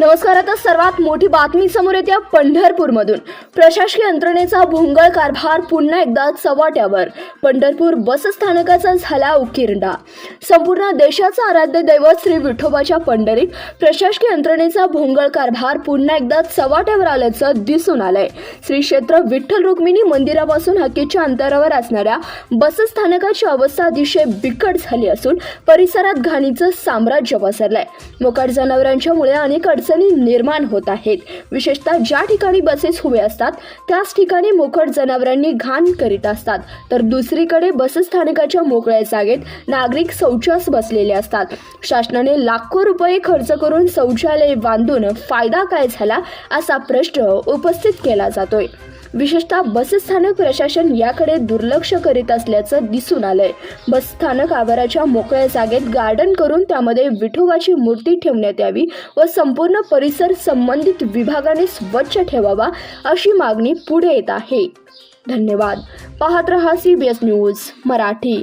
नमस्कार आता सर्वात मोठी बातमी समोर येते पंढरपूरमधून. प्रशासकीय यंत्रणेचा भोंगळ कारभार पुन्हा एकदा चव्हाट्यावर. पंढरपूर बसस्थानकाचा झाला उकिरडा. संपूर्ण देशाचा आराध्य दैवत श्री विठोबाच्या पंढरीत प्रशासकीय यंत्रणेचा भोंगळ कारभार पुन्हा एकदा चव्हाट्यावर आल्याचं दिसून आलंय. श्री क्षेत्र विठ्ठल रुक्मिणी मंदिरापासून हक्कीच्या अंतरावर असणाऱ्या बसस्थानकाची अवस्था अतिशय बिकट झाली असून परिसरात घाणीचं साम्राज्य पसरलंय. मोकाट जनावरांच्यामुळे अनेक अडचणी निर्माण होत आहेत. विशेषतः ज्या ठिकाणी बसेस उभे असतात त्याच ठिकाणी मोकट जनावरांनी घाण करीत असतात. तर दुसरीकडे बसस्थानकाच्या मोकळ्या जागेत नागरिक शौचास बसलेले असतात. शासनाने लाखो रुपये खर्च करून शौचालय बांधून फायदा काय झाला असा प्रश्न उपस्थित केला जातोय. विशेषतः बसस्थानक प्रशासन याकडे दुर्लक्ष करीत असल्याचं दिसून आलंय. बसस्थानक आवाराच्या मोकळ्या जागेत गार्डन करून त्यामध्ये विठोबाची मूर्ती ठेवण्यात यावी व संपूर्ण परिसर संबंधित विभागाने स्वच्छ ठेवावा अशी मागणी पुढे येत आहे. धन्यवाद. पाहत रहा C B S news Marathi.